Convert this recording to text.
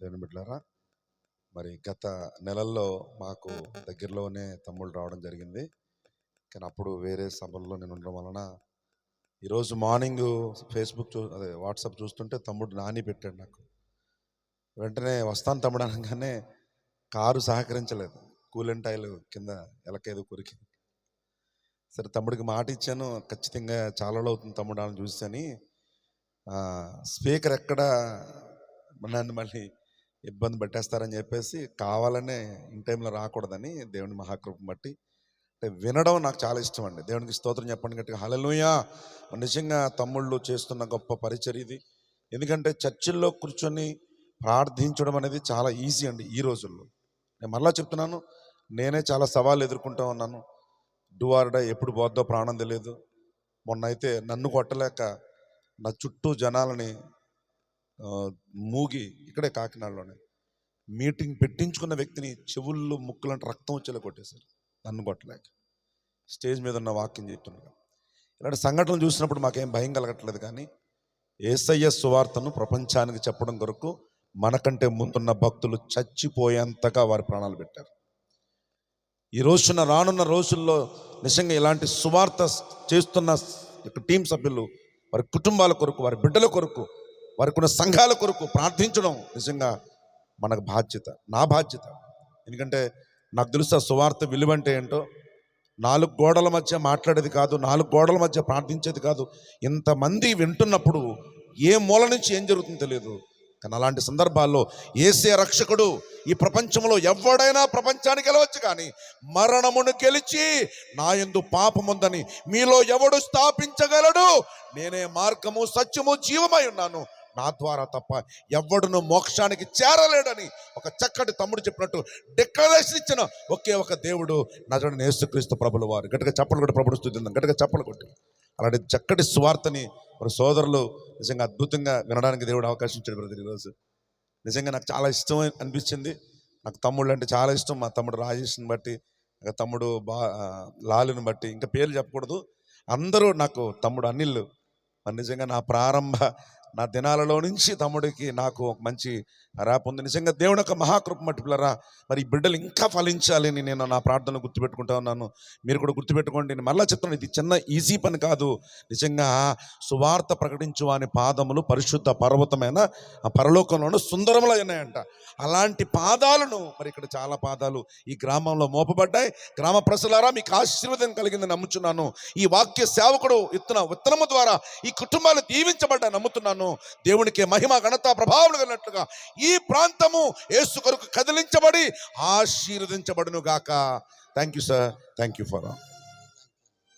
దేవుని బిడ్డారా మరి గత నెలల్లో మాకు దగ్గరలోనే తమ్ముళ్ళు రావడం జరిగింది. కానీ అప్పుడు వేరే సభల్లో నేను ఉండడం వలన ఈరోజు మార్నింగ్ ఫేస్బుక్ చూ అదే వాట్సాప్ చూస్తుంటే తమ్ముడు నాని పెట్టాడు నాకు. వెంటనే వస్తాను తమ్ముడు అనగానే కారు సహకరించలేదు. కూలెంట్ ఆయిల్ కింద ఎలకేదో కొరికి. సరే తమ్ముడికి మాట ఇచ్చాను ఖచ్చితంగా చాలా అవుతుంది తమ్ముడు అని. చూసని స్పీకర్ ఎక్కడ నన్ను మళ్ళీ ఇబ్బంది పెట్టేస్తారని చెప్పేసి కావాలనే ఇన్ టైంలో రాకూడదని దేవుని మహాకృపం బట్టి. అంటే వినడం నాకు చాలా ఇష్టం అండి. దేవునికి స్తోత్రం చెప్పండి గట్టిగా. హలలుయా నిజంగా తమ్ముళ్ళు చేస్తున్న గొప్ప పరిచర్ ఇది. ఎందుకంటే చర్చిల్లో కూర్చొని ప్రార్థించడం అనేది చాలా ఈజీ అండి ఈ రోజుల్లో. నేను మళ్ళీ చెప్తున్నాను నేనే చాలా సవాళ్ళు ఎదుర్కొంటూ ఉన్నాను. డువార్డ ఎప్పుడు పోద్దో ప్రాణం తెలియదు మొన్న అయితే నన్ను కొట్టలేక నా చుట్టూ జనాలని మూగి ఇక్కడే కాకినాడలోనే. మీటింగ్ పెట్టించుకున్న వ్యక్తిని చెవుల్లో ముక్కులంటే రక్తం వచ్చేలా కొట్టేశారు. నన్ను కొట్టలేక. స్టేజ్ మీద ఉన్న వాక్యం చెప్తున్నాను ఇలాంటి సంఘటనలు చూసినప్పుడు మాకేం భయం కలగట్లేదు కానీ ఏసయ్య సువార్తను ప్రపంచానికి చెప్పడం కొరకు మనకంటే ముందున్న భక్తులు చచ్చిపోయేంతగా వారి ప్రాణాలు పెట్టారు. ఈ రోజున రానున్న రోజుల్లో నిజంగా ఇలాంటి సువార్త చేస్తున్న టీం సభ్యులు వారి కుటుంబాల కొరకు వారి బిడ్డల కొరకు వారికి ఉన్న సంఘాల కొరకు ప్రార్థించడం నిజంగా మనకు బాధ్యత నా బాధ్యత. ఎందుకంటే నాకు తెలుసు సువార్త విలువ అంటే ఏంటో? నాలుగు గోడల మధ్య మాట్లాడేది కాదు నాలుగు గోడల మధ్య ప్రార్థించేది కాదు. ఇంతమంది వింటున్నప్పుడు ఏ మూల నుంచి ఏం జరుగుతుందో తెలియదు. కానీ అలాంటి సందర్భాల్లో ఏసే రక్షకుడు ఈ ప్రపంచంలో ఎవడైనా ప్రపంచానికి గెలవచ్చు కానీ మరణమును గెలిచి నా ఎందు పాపముందని మీలో ఎవడు స్థాపించగలడు? నేనే మార్గము సత్యము జీవమై ఉన్నాను. నా ద్వారా తప్ప ఎవడును మోక్షానికి చేరలేడని ఒక చక్కటి తమ్ముడు చెప్పినట్టు డిక్లరేషన్ ఇచ్చిన ఒకే ఒక దేవుడు నజడని యేసుక్రీస్తు ప్రభుల వారు. గట్టిగా చప్పలు కొట్టి ప్రభుడు స్థుతిందాం గట్టిగా చప్పలు కొట్టి. అలాంటి చక్కటి స్వార్థని మరి సోదరులు నిజంగా అద్భుతంగా వినడానికి దేవుడు అవకాశం ఇచ్చాడు బ్రదర్ ఈరోజు. నిజంగా నాకు చాలా ఇష్టం అనిపించింది. నాకు తమ్ముళ్ళు అంటే చాలా ఇష్టం. మా తమ్ముడు రాజేష్ని బట్టి ఇంకా తమ్ముడు బా లాలుని బట్టి ఇంకా పేర్లు చెప్పకూడదు. అందరూ నాకు తమ్ముడు అనిల్. మరి నిజంగా నా ప్రారంభ నా దినాలలో నుంచి తమ్ముడికి నాకు ఒక మంచి ర్యాప్ ఉంది. నిజంగా దేవుని యొక్క మహాకృప మట్టి మరి ఈ బిడ్డలు ఇంకా ఫలించాలని నేను నా ప్రార్థన గుర్తుపెట్టుకుంటా ఉన్నాను. మీరు కూడా గుర్తుపెట్టుకోండి. నేను మళ్ళీ చెప్తున్నాను ఇది చిన్న ఈజీ పని కాదు. నిజంగా సువార్త ప్రకటించు అని పాదములు పరిశుద్ధ పర్వతమైన ఆ పరలోకంలోనూ సుందరములు ఉన్నాయంట అలాంటి పాదాలను మరి ఇక్కడ చాలా పాదాలు ఈ గ్రామంలో మోపబడ్డాయి. గ్రామ ప్రజలారా మీకు ఆశీర్వాదం కలిగిందని నమ్ముచున్నాను. ఈ వాక్య సేవకుడు విత్తన విత్తనము ద్వారా ఈ కుటుంబాలు దీవించబడ్డా నమ్ముతున్నాను. దేవునికి మహిమ ఘనత ప్రభావాలు కలిగినట్లుగా ఈ ప్రాంతము ఏసు కొరకు కదిలించబడి ఆశీర్వదించబడును గాక thank you sir thank you for